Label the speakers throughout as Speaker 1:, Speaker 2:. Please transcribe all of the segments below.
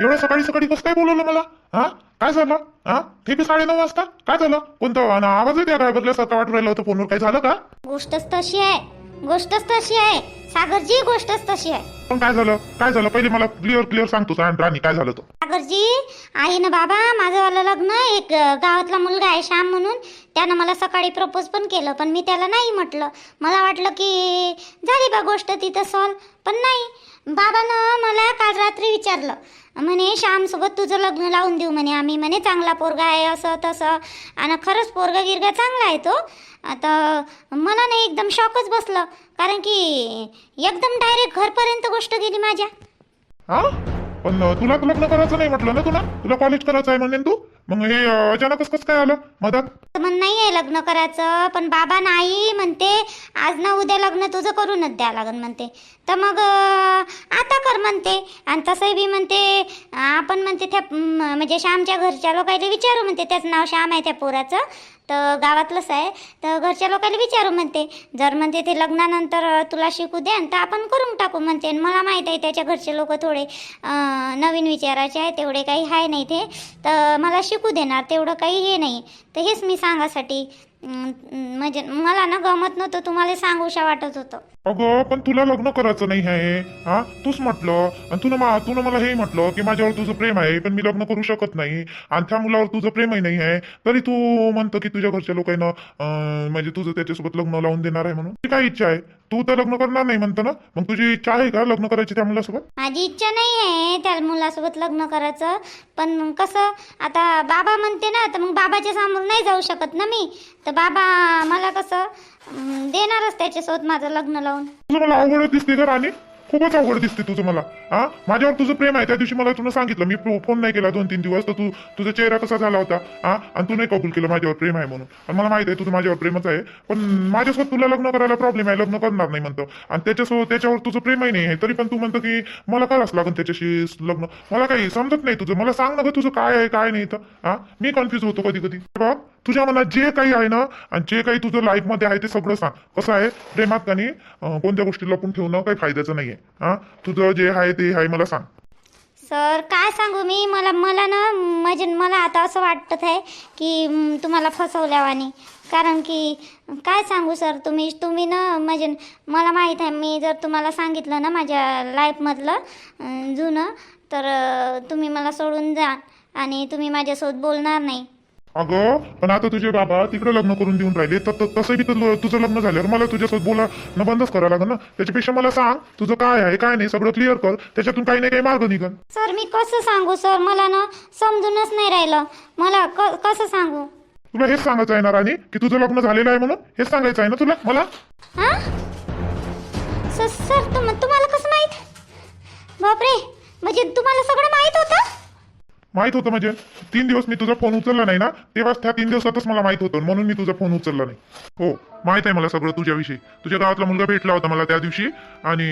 Speaker 1: एवढ्या सकाळी सकाळी कसं काय बोलवलं मला? हा? काय झालं? हा? ते बी साडेनऊ वाजता? काय झालं? कोणतं आवाज येते काय? बदल्यासारखं वाटून राहिलं होतं फोनवर. काय झालं का?
Speaker 2: गोष्टच तशी आहे. गोष्टच तशी आहे. सागरजी गोष्टच तशी आहे.
Speaker 1: पण काय झालं? काय झालं? पहिले मला क्लिअर क्लिअर सांगतो सांग राणी काय झालं तो?
Speaker 2: सागरजी आई ना बाबा माझं वालं लग्न एक अं, गावातला मुलगा आहे श्याम म्हणून. त्यानं मला सकाळी प्रपोज पण केलं पण मी त्याला नाही म्हटलं. मला वाटलं की झाली बा गोष्ट तिथं सॉल्व पण नाही. बाबानं मला काल रात्री विचारलं म्हणे श्यामसोबत तुझं लग्न लावून देऊ म्हणे आम्ही. म्हणे चांगला पोरगा आहे असं तसं. आणि खरंच पोरगा गिरगा चांगला आहे तो. आता मला नाही एकदम शॉकच बसलं. कारण की एकदम डायरेक्ट घरपर्यंत गोष्ट गेली माझ्या.
Speaker 1: हा? पण तुला लग्न करायचं नाही म्हटलं ना तुला? तुला कॉलेज करायचं आहे म्हणेन तू? मग हे अचानकच कसं काय आलं? मधात
Speaker 2: मन नाही आहे लग्न करायचं पण बाबा नाही म्हणते आज ना उद्या लग्न तुझं करूनच द्या लागन म्हणते. तर मग अं, आता कर म्हणते. आणि तसंही बी म्हणते आपण म्हणते त्या म, म्हणजे श्यामच्या घरच्या लोकांना विचारू म्हणते त्याचं नाव श्याम आहे त्या पोराचं. तर गावातलंच आहे. तर घरच्या लोकांना विचारू म्हणते. जर म्हणते ते लग्नानंतर अं, तुला शिकू द्या तर आपण करून टाकू म्हणते. आणि मला माहीत आहे त्याच्या घरचे लोक थोडे अं, नवीन विचाराचे आहे तेवढे काही आहे नाही ते. तर मला शिकू देणार तेवढं काही हे नाही. तर हेच मी सांगासाठी म्हणजे मला ना गमत नव्हतं तुम्हाला सांगूशा वाटत होतं.
Speaker 1: अगं पण तुला लग्न करायचं नाही आहे. हा? तूच म्हटलं. आणि तुला मा तुला मला हे म्हटलं की माझ्यावर तुझं प्रेम आहे पण मी लग्न करू शकत नाही. आणि त्या मुलावर तुझं प्रेमही नाही आहे. तरी तू म्हणतो की तुझ्या घरच्या लोकांना म्हणजे तुझं त्याच्यासोबत लग्न लावून देणार आहे म्हणून. ती काय इच्छा आहे? तू तर लग्न करणार नाही म्हणतो ना? मग तुझी इच्छा आहे का लग्न करायची त्या मुलासोबत?
Speaker 2: माझी इच्छा नाही आहे त्या मुलासोबत लग्न करायचं. पण कसं आता बाबा म्हणते ना तर मग बाबाच्या समोर नाही जाऊ शकत ना मी. तर बाबा मला कसं देणारच त्याच्यासोबत माझं लग्न लावून.
Speaker 1: तुझं मला अवघड दिसते तर राणी. खूपच अवघड दिसते तुझं मला. हा? माझ्यावर तुझं प्रेम आहे. त्या दिवशी मला तुला सांगितलं मी फो- फोन नाही केला दोन तीन दिवस तर तू तुझा चेहरा कसा झाला होता? हा? आणि तू नाही कबूल केलं माझ्यावर प्रेम आहे म्हणून. आणि मला माहीत आहे तुझं माझ्यावर प्रेमच आहे. पण माझ्यासोबत तुला लग्न करायला प्रॉब्लेम आहे. लग्न करणार नाही म्हणतो. आणि त्याच्यासोबत त्याच्यावर तुझं प्रेमही नाही आहे. तरी पण तू म्हणतो की मला करावंच लागेल त्याच्याशी लग्न? मला काही समजत नाही तुझं. मला सांग ना गं तुझं काय आहे काय नाही तर हा? मी कन्फ्युज होतो कधी कधी बघ. तुझ्या मनात जे काही आहे ना आणि जे काही तुझं लाईफमध्ये आहे ते सगळं सांग. कसं आहे? प्रेमात का कोणत्या गोष्टी लपून ठेवणं काही फायद्याचं नाही आहे हा? तुझं जे आहे ते आहे मला सांग.
Speaker 2: सर काय सांगू मी? मला मला ना म्हणजे मला आता असं वाटत आहे की तुम्हाला फसवल्यावानी कारण की काय सांगू सर तुम्ही? तुम्ही ना म्हणजे मला माहीत आहे मी जर तुम्हाला सांगितलं ना माझ्या लाईफमधलं जुनं तर तुम्ही मला सोडून जा आणि तुम्ही माझ्यासोबत बोलणार नाही.
Speaker 1: अगं पण आता तुझे बाबा तिकडे लग्न करून देऊन राहिले. तर तसं बी तुझं लग्न झाल्यावर मला तुझ्यासोबत बोलायला बंदच करावं लागेल ना. त्याच्यापेक्षा मला सांग तुझं काय आहे काय नाही सगळं क्लिअर कर. त्याच्यातून काही नाही काही मार्ग निघन.
Speaker 2: सर मी कसं सांगू सर? मला ना समजूनच नाही राहिलं. मला कसं सांगू?
Speaker 1: तुला हेच सांगायचं आहे ना राणी की तुझं लग्न झालेलं आहे म्हणून? हेच सांगायचं आहे ना तुला मला?
Speaker 2: हा? सर सर तुम तुम्हाला कसं माहीत? बापरे म्हणजे तुम्हाला सगळं माहीत होतं?
Speaker 1: माहीत होतं म्हणजे तीन दिवस मी तुझा फोन उचलला नाही ना तेव्हाच त्या तीन दिवसातच मला माहीत होतं म्हणून मी तुझा फोन उचलला नाही. हो माहीत आहे मला सगळं तुझ्याविषयी. तुझ्या गावातला मुलगा भेटला होता मला त्या दिवशी आणि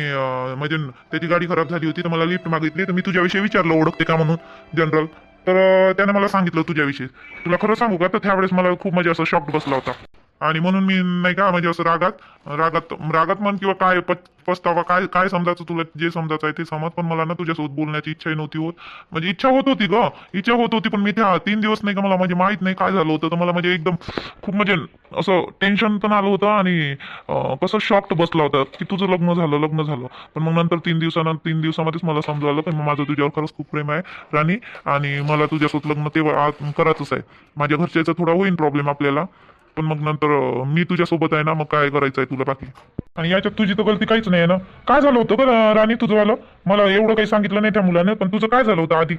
Speaker 1: म्हणजे त्याची गाडी खराब झाली होती तर मला लिफ्ट मागितली तर मी तुझ्याविषयी विचारलं ओळखते का म्हणून जनरल तर त्याने मला सांगितलं तुझ्याविषयी. तुला खरं सांगू का? तर त्यावेळेस मला खूप म्हणजे असं शॉक बसला होता. आणि म्हणून मी नाही का म्हणजे असं रागात रागात रागात म्हण किंवा काय प- पस्तावा काय काय समजायचं तुला जे समजायचं आहे ते समज पण मला ना तुझ्यासोबत बोलण्याची इच्छाही नव्हती होत. म्हणजे इच्छा होत होती ग इच्छा होत होती पण मी त्या तीन दिवस नाही का मला म्हणजे माहीत नाही काय झालं होतं तर मला म्हणजे एकदम खूप म्हणजे असं टेन्शन पण आलं होतं आणि अं, कसं शॉक्ट बसला होता की तुझं लग्न झालं लग्न झालं. पण मग नंतर तीन दिवसानंतर तीन दिवसामध्येच मला समजावलं की माझं तुझ्यावर खरंच खूप प्रेम आहे राणी. आणि मला तुझ्यासोबत लग्न तेव्हा करायचंच आहे. माझ्या घरच्याचा थोडा होईल प्रॉब्लेम आपल्याला. पण मग नंतर अं, मी तुझ्यासोबत आहे ना मग काय करायचं आहे तुला बाकी? आणि याच्यात तुझी तर गलती काहीच नाही ना. काय झालं होतं बरं राणी तुझं वालं मला एवढं काही सांगितलं नाही त्या मुलाने पण तुझं काय झालं होतं आधी?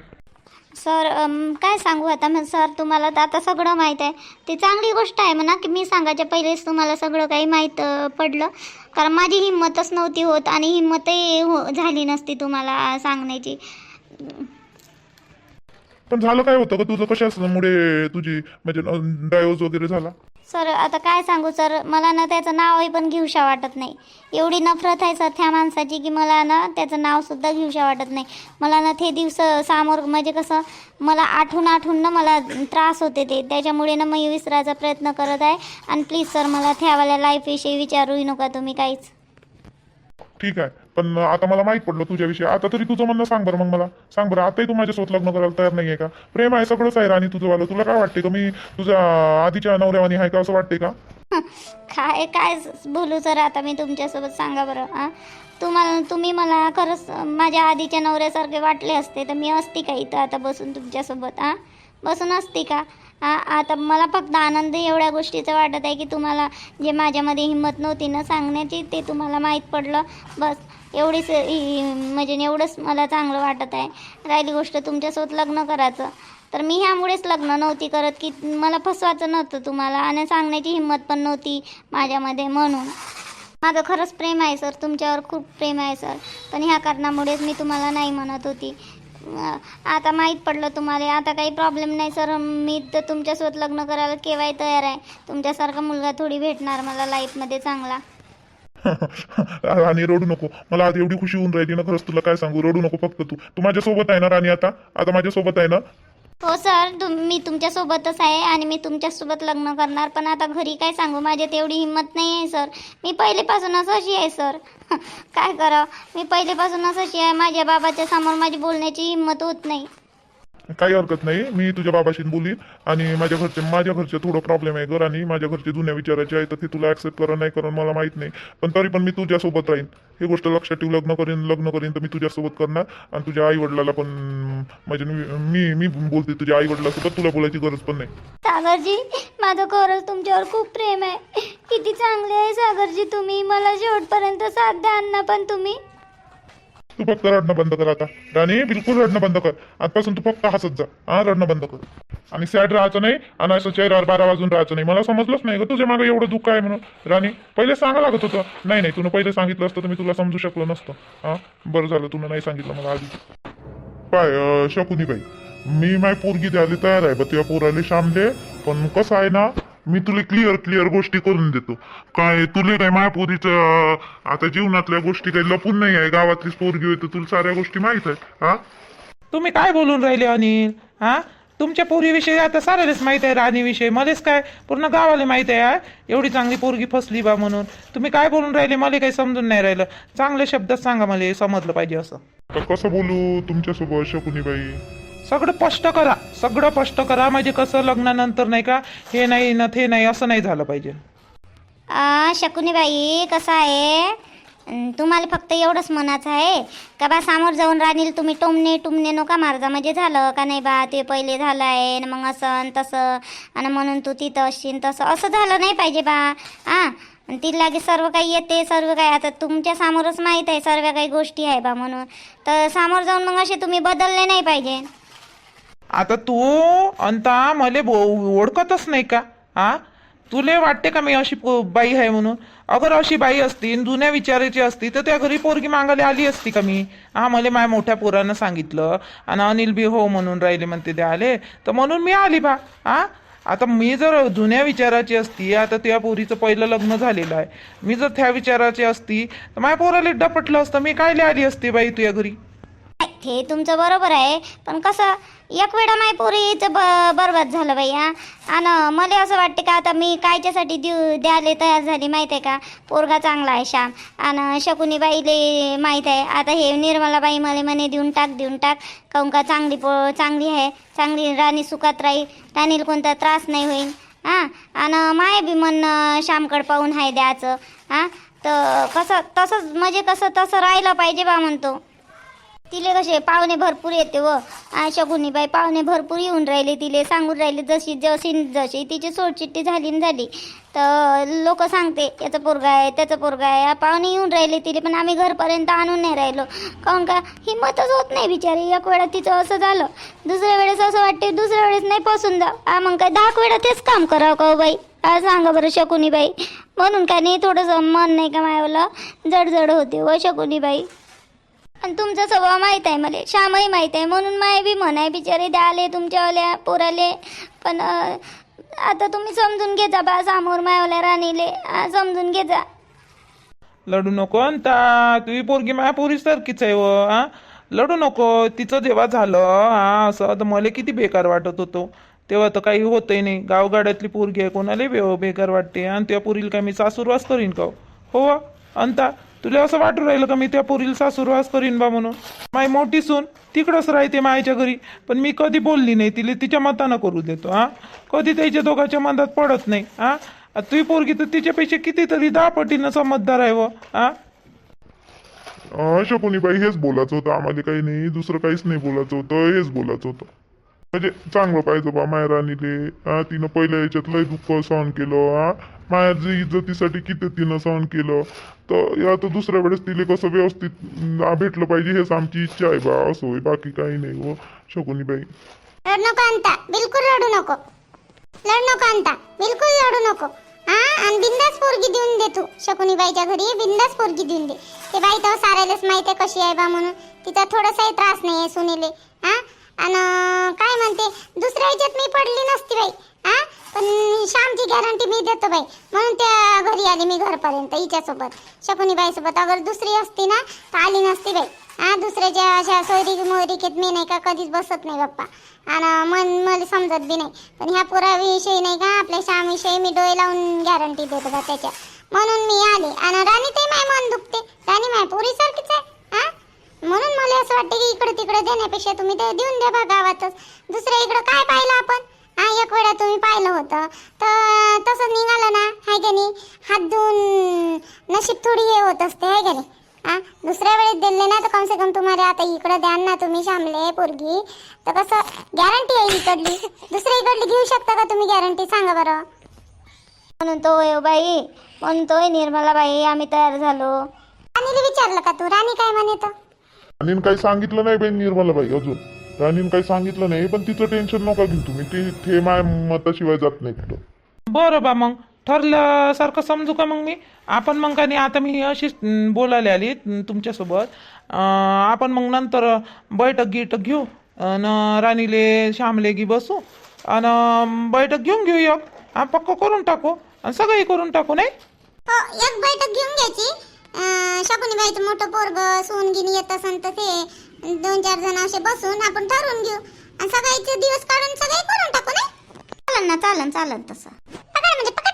Speaker 2: सर अम, काय सांगू आता? मग सर तुम्हाला तर आता सगळं माहीत आहे. ती चांगली गोष्ट आहे म्हणा की मी सांगायच्या पहिलेच तुम्हाला सगळं काही माहीत अ, पडलं. कारण माझी हिंमतच नव्हती होत आणि हिंमतही हो झाली नसती तुम्हाला सांगण्याची.
Speaker 1: पण झालं काय होतं का तुझं कशामुळे तुझी म्हणजे डायोज वगैरे झाला?
Speaker 2: सर आता काय सांगू सर? मला ना त्याचं नावही पण घेऊशा वाटत नाही. एवढी नफरत आहे सर त्या माणसाची की मला ना त्याचं नावसुद्धा घेऊशा वाटत नाही. मला ना ते दिवस सामोर म्हणजे कसं मला आठवून आठवून ना मला त्रास होते ते. त्याच्यामुळे ना मी विसरायचा प्रयत्न करत आहे. आणि प्लीज सर मला त्यावाल्या लाईफविषयी विचारूही नका तुम्ही काहीच.
Speaker 1: ठीक आहे. पण आता मला माहीत पडलं तुझ्याविषयी. आता तरी तुझं म्हणणं सांग बरं मग मला. सांग बरं आताही तू माझ्यासोबत लग्न करायला तयार नाहीये का? प्रेम आहे सगळंच आहे राणी तुझं वालं तुला काय वाटते का मी तुझ्या आधीच्या नवऱ्यावानी आहे का असं वाटते का?
Speaker 2: काय काय बोलू सर आता मी तुमच्यासोबत सांगा बरं तुम्हाला तुम्ही मला खरंच माझ्या आधीच्या नवऱ्यासारखे वाटले असते तर मी असते का इथं आता बसून तुमच्यासोबत हां बसून असते का? आता मला फक्त आनंद एवढ्या गोष्टीचा वाटत आहे की तुम्हाला जे माझ्यामध्ये हिंमत नव्हती ना सांगण्याची ते तुम्हाला माहीत पडलं. बस एवढीच म्हणजे एवढंच मला चांगलं वाटत आहे. राहिली गोष्ट तुमच्यासोबत लग्न करायचं. तर मी ह्यामुळेच लग्न नव्हती करत की मला फसवायचं नव्हतं तुम्हाला आणि सांगण्याची हिंमत पण नव्हती माझ्यामध्ये म्हणून. माझं खरंच प्रेम आहे सर. तुमच्यावर खूप प्रेम आहे सर. पण ह्या कारणामुळेच मी तुम्हाला नाही म्हणत होती. आता माहीत पडलं तुम्हाला. आता काही प्रॉब्लेम नाही सर मी तर तुमच्यासोबत लग्न करायला केव्हाही तयार आहे. तुमच्यासारखा मुलगा थोडी भेटणार मला लाईफमध्ये चांगला.
Speaker 1: राणी रडू नको. मला आज एवढी खुशी होऊन राहिली ना खरंच तुला काय सांगू? रडू नको फक्त तू. तू माझ्यासोबत आहे ना राणी आता? आता माझ्यासोबत आहे ना?
Speaker 2: हो सर. तुम मी तुमच्यासोबतच आहे आणि मी तुमच्यासोबत लग्न करणार पण आता घरी काय सांगू? माझ्या तेवढी हिंमत नाही आहे सर. मी पहिलेपासूनच अशी आहे सर. काय करावं? मी पहिलेपासूनच अशी आहे. माझ्या बाबाच्या समोर माझी बोलण्याची हिंमत होत नाही.
Speaker 1: काही हरकत नाही. मी तुझ्या बाबाशी बोलीन आणि माझ्या घरचे माझ्या घरचे थोडं प्रॉब्लेम आहे घर आणि माझ्या घरचे जुन्या विचाराचे आहे तर ते तुला ऍक्सेप्ट करा नाही करण मला माहीत नाही. पण तरी पण मी तुझ्यासोबत राहीन. ही गोष्ट लक्षात ठेवू लग्न करीन लग्न करीन तर मी तुझ्यासोबत करणार. आणि तुझ्या आई वडिलाला पण म्हणजे मी मी बोलते तुझ्या आई वडिलासोबत तुला बोलायची गरज पण नाही.
Speaker 2: सागरजी माझं खरंच तुमच्यावर खूप प्रेम आहे. किती चांगले आहे सागरजी तुम्ही. मला शेवटपर्यंत साथ द्या ना पण तुम्ही.
Speaker 1: तू फक्त रडणं बंद कर आता. राणी बिलकुल रडणं बंद कर. आजपासून तू फक्त हसत जा. हा रडणं बंद कर. आणि सॅड राहायचं नाही आणि असं चेहऱ्यावर बारा वाजून राहायचं नाही. मला समजलंच नाही ग. तुझ्या मागे एवढं दुःख आहे म्हणून. राणी पहिले सांगा लागत होतं. नाही नाही तुला पहिले सांगितलं असतं तर मी तुला समजू शकलो नसतं. हा बरं झालं तुला नाही सांगितलं मला आधी. पाय शकुनी बाई मी माय पोरगी द्यायला तयार आहे बघ तुझ्या पोराले शामले. पण कसं आहे ना मी तुला क्लिअर क्लिअर गोष्टी करून देतो. काय तुले काय माया पोरीचं आता जीवनातल्या गोष्टी काही लपून नाही आहे गावातलीच पोरगी होती तुला साऱ्या गोष्टी माहीत आहेत हा?
Speaker 3: तुम्ही काय बोलून राहिले अनिल हा? तुमच्या पोरीविषयी आता साऱ्यालाच माहीत आहे राणीविषयी मलाच काय? पूर्ण गावाला माहीत आहे हा? एवढी चांगली पोरगी फसली बा म्हणून. तुम्ही काय बोलून राहिले मला काही समजून नाही राहिलं. चांगल्या शब्दात सांगा मला समजलं पाहिजे असं.
Speaker 1: तर कसं बोलू तुमच्यासोबत शकुनी बाई
Speaker 3: सगळं स्पष्ट करा. सगळं स्पष्ट करा. म्हणजे कसं लग्नानंतर नाही का हे नाही ना ते नाही असं नाही झालं पाहिजे.
Speaker 2: आ, शकुनीबाई कसं आहे? तुम्हाला फक्त एवढंच म्हणायचं आहे का बा समोर जाऊन राणील तुम्ही टोमणे टुमणे नका मारजा म्हणजे झालं का नाही बा ते पहिले झालं आहे न मग असं आणि तसं आणि म्हणून तू तिथं असशील तसं. असं झालं नाही पाहिजे बा. हां आणि ती लागे सर्व काही येते सर्व काही. आता तुमच्या समोरच माहीत आहे सर्व काही गोष्टी आहे बा म्हणून. तर समोर जाऊन मग असे तुम्ही बदलले नाही पाहिजे.
Speaker 3: आता तू अंता मले बो ओळखतच नाही का? हा तुले वाटते का मी अशी बाई आहे म्हणून? अगर अशी बाई असती जुन्या विचाराची असती तर त्या घरी पोरगी मागायला आली असती का मी? हा मला माझ्या मोठ्या पोरानं सांगितलं आणि अनिल बी हो म्हणून राहिले म्हणते ते आले तर म्हणून मी आली बा. हा आता मी जर जुन्या विचाराची असती आता त्या पोरीचं पहिलं लग्न झालेलं आहे. मी जर त्या विचाराची असती तर माझ्या पोराला डपटलं असतं मी कायले आली असती बाई तुझ्या घरी?
Speaker 2: हे तुमचं बरोबर आहे पण कसं? एक वेळा माय पोरीचं ब बरबाद झालं बाई हा. आणि मला असं वाटते का आता मी कायच्यासाठी देऊ द्यायला तयार झाली माहीत आहे का? पोरगा चांगला आहे श्याम आणि शकुनीबाईले माहीत आहे आता हे निर्मलाबाई मला म्हणे देऊन टाक देऊन टाक. काहून का चांगली पो चांगली आहे चांगली राणी सुखात राहील राणीला कोणता त्रास नाही होईल हां. आणि माय बी म्हणणं श्यामकड पाहून आहे द्यायचं हां. तर कसं तसंच म्हणजे कसं तसं राहिलं पाहिजे बा म्हणतो. तिले कसे पाहुणे भरपूर येते व. शकुनी बाई पाहुणे भरपूर येऊन राहिले तिले सांगून राहिले जशी जशी जशी तिची सोडचिट्टी झाली न झाली. तर लोक सांगते याचं पोरगा आहे त्याचं पोरगा आहे. पाहुणे येऊन राहिले तिले पण आम्ही घरपर्यंत आणून नाही राहिलो. काहून का? हिंमतच होत नाही बिचारी. एक वेळा तिचं असं झालं दुसऱ्या वेळेस असं वाटते दुसऱ्या वेळेस नाही पसून जा मग काय दहा वेळा तेच काम करावं का हो बाई? हा सांगा बरं शकुनी बाई म्हणून काय नाही थोडंसं मन नाही का मायावलं? जडजड होते व शकुनी बाई आणि तुमचा स्वभाव माहीत आहे मला. श्यामही माहीत आहे. म्हणून माय बी म्हणाय बिचारे द्याले तुमच्यावाल्या पोराले. पण आता तुम्ही समजून घेजा बा समोर मायावल्या राणीले. समजून घेजा. लडू
Speaker 3: लढू नको अंता तुझी पोरगी माझ्या पोरी सारखीच आहे व हा लढू नको. तिचं जेव्हा झालं हा असं तर मला किती बेकार वाटत होतो. तेव्हा तर काही होतही नाही. गावगाड्यातली पोरगी आहे कोणालाही बे बेकार वाटते. आणि त्या पोरीला काय मी सासूरवास करीन का हो? हो अंता तुला असं वाटू राहिलं का मी त्या पोरीला सासूरवास करीन बा म्हणून? माय मोठी सून तिकडंच राहते मायच्या घरी. पण मी कधी बोलली नाही तिला तिच्या मतानं करू देतो हा? कधी त्याच्या दोघांच्या मनात पडत नाही हा? तुझी पोरगी तर तिच्यापेक्षा कितीतरी दहा पटीनं समजदार आहे व हा?
Speaker 1: शकुनी बाई हेच बोलायचं होतं आम्हाला काही नाही दुसरं काहीच नाही बोलायचं होतं हेच बोलायचं होतं. म्हणजे चांगलं पाहिजे बा माया राणीले हा? तिनं पहिल्या याच्यात लय दुःख सहन केलं हा इज्जतीसाठी किती तिनं सहन केलं? तर या तर दुसऱ्या वेळेस तिला कसं व्यवस्थित अं, भेटलं पाहिजे हेच आमची इच्छा आहे बा असं होय. बाकी काही नाही हो शकुनी बाई
Speaker 4: रडू नको अंता बिलकुल रडू नको. लढ नको अंता बिलकुल लढू नको. हा आणि बिंदास पोरगी देऊन दे तू शकुनी बाईच्या घरी बिंदास पोरगी देऊन दे. ते बाई तर सारायलाच माहिती आहे कशी आहे बा म्हणून. तिचा थोडासाही त्रास नाही आहे सुनेले हा. आणि काय म्हणते दुसऱ्या ह्याच्यात मी पडली नसती बाई. हा? पण श्यामची गॅरंटी मी देतो बाई. म्हणून त्या घरी आली मी घरपर्यंत हिच्यासोबत. शकुनी बाईसोबत अगर दुसरी असती ना तर आली नसती बाई. हा दुसऱ्याच्या अशा सोयरी मोयरिकेत मी नाही का कधीच बसत नाही बाप्पा. आणि मन मला समजत बी नाही. पण ह्या पुराविषयी नाही का आपल्या श्यामविषयी मी डोळे लावून गॅरंटी देतो बा त्याच्या. म्हणून मी आले. आणि राणी ते माय मन दुखते. राणी माय पोरीसारखीच आहे. हा? म्हणून मला असं वाटतं की इकडे तिकडे देण्यापेक्षा तुम्ही ते देऊन द्या बा गावातच. दुसऱ्या इकडं काय पाहिलं आपण? हा एक वेळा तुम्ही पाहिलं होतं. तर तसं निघालं ना हाय का नाही? हात धुवून नशीब थोडी हे होत असते हाय का नाही? हा दुसऱ्या वेळेस दिले ना तर कम से कम तुम्हाला आता इकडं द्याल ना तुम्ही शामले पोरगी. तर कसं गॅरंटी आहे इकडली. दुसऱ्या इकडली घेऊ शकता का तुम्ही गॅरंटी सांगा बरं. म्हणतोय बाई म्हणतोय निर्मला बाई आम्ही तयार झालो. राणीला विचारलं का तू? राणी काय म्हणे तर?
Speaker 1: राणीनं काही सांगितलं नाही बाई निर्मला बाई अजून. राणीनं काही सांगितलं नाही पण तिचं टेन्शन नका घेऊ तुम्ही. ते ते माय मताशिवाय जात नाही कुठं.
Speaker 3: बरं बा मग. ठरल्यासारखं समजू का मग मी? आपण मग का नाही आता मी अशीच अं, बोलायला आली अं, तुमच्यासोबत. अं, आपण मग नंतर बैठक गिटक घेऊ आणि राणीले श्यामले गी बसू. आणि बैठक घेऊन घेऊ एक. हा पक्क करून टाकू. आणि सगळी करून टाकू नाही?
Speaker 4: हो एक बैठक घेऊन घ्यायची. अं, शकुनीबाईचं मोठं पोरग सोनगिनी येत असन तर ते. दोन चार जण असे बसून आपण ठरवून घेऊ. आणि सगळ्याचे दिवस काढून सगळे करून टाकू ना चालन ना चालन चालन तसं. पकड म्हणजे पकड.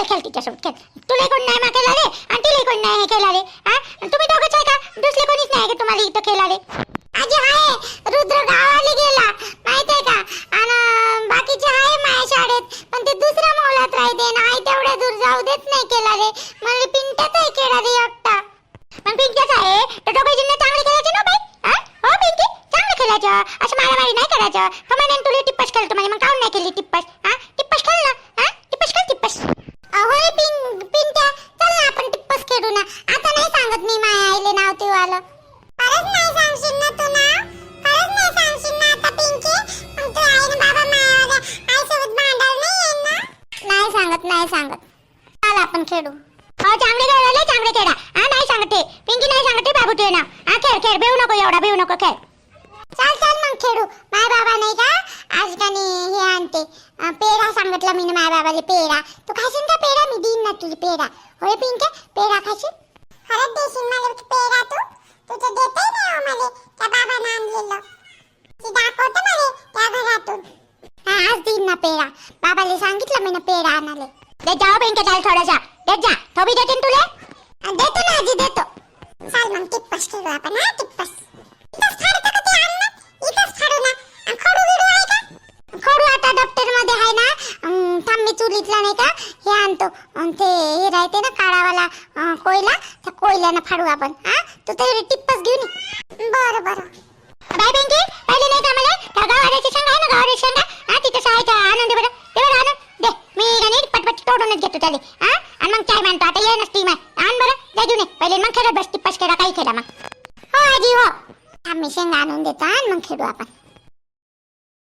Speaker 4: खेळ खेळ तिच्यासोबत खेळ. तुला कोण नाही मा खेळाले? आणि तिला कोण नाही खेळाले? तुम्ही दोघंच आहे का? दुसरे कोणीच नाही तुम्हाला इथं खेळाले? आजी आहे रुद्र गावाला गेला माहीत आहे का? आणि बाकीचे आहे माझ्या शाळेत पण ते दुसऱ्या मौलात राहते ना आई तेवढ्या दूर जाऊ देत नाही केलाले मला पिंट्यात आहे खेळाले एकटा. पण पिंट्याच आहे तर दोघे जिन्हे चांगले खेळायचे ना बाई? हा हो पिंकी? चांगलं खेळायचं. असं मारामारी नाही करायचं. कमाने तुला टिप्पस खेळतो म्हणजे मग काऊन नाही केली टिप्पस? हा होय पिं पिंट्या चला आपण टिप्पस खेळू ना. आता नाही सांगत मी माया आईले नाव ते वालं परत नाही सांगशील ना तू ना? परत नाही सांगशील ना आता पिंकी? मग तू आई ना बाबा आई सोबत भांडायला नाही येईल ना? नाही सांगत नाही सांगत. चल आपण खेळू. हो चांगले खेळले चांगले खेळा. हा नाही सांगते पिंकी नाही सांगते बाबू ते ना. हा खेळ खेळ. भेऊ नको एवढा भेऊ नको खेळ. चल चल मग खेळू. माय बाबा नाही का? आज कानी हे आणते. अं, पेढा सांगितलं मी माय बाबाले पेढा. तू खाशील का ना तुझी पेढा. होय पिंके? पेढा खाशील? खरंच देशील मला पेढा तू. तुझं देते ना हो मला. त्या बाबानं आणलेलं. ती दाखवतं मला त्या घरातून. हा आज देईन ना पेढा. बाबाले सांगितलं मी ना पेढा आणाले दे जाओ हो पिंके चाल थोडासा. देत जा. तो बी देते तुले. देतो ना आजी देतो. चाल मग टिप्पस खेळू आपण हा टिप्पस. इथंच फाडतं का ते अन्न? इथंच फाडू ना. आणि खडू बिडू आहे का? खडू आता दफ्तरमध्ये आहे ना अं, थांब मी चुलीतला नाही का हे आणतो ते हे राहते ना काळावाला कोयला त्या कोयल्यानं फाडू आपण. हा तू तरी टिप्पस घेऊन ये. बरं बरं. बाय बँकी. पहिले नाही का मला त्या गावाची शेंगा आहे ना गावाची शेंगा हा तिथं सहायचा आनंद बरं. ते बरं आनंद. दे मी गाणी पटपट तोडूनच घेतो त्याले. हा आणि मग काय म्हणतो आता ये नसती मग आण बरं जा घेऊन पहिले मग खेळत बस टिप्पस खेळा काही खेळा मग. हो आजी हो. आम्ही शेंगा आणून देतो. आणि मग खेळू आपण.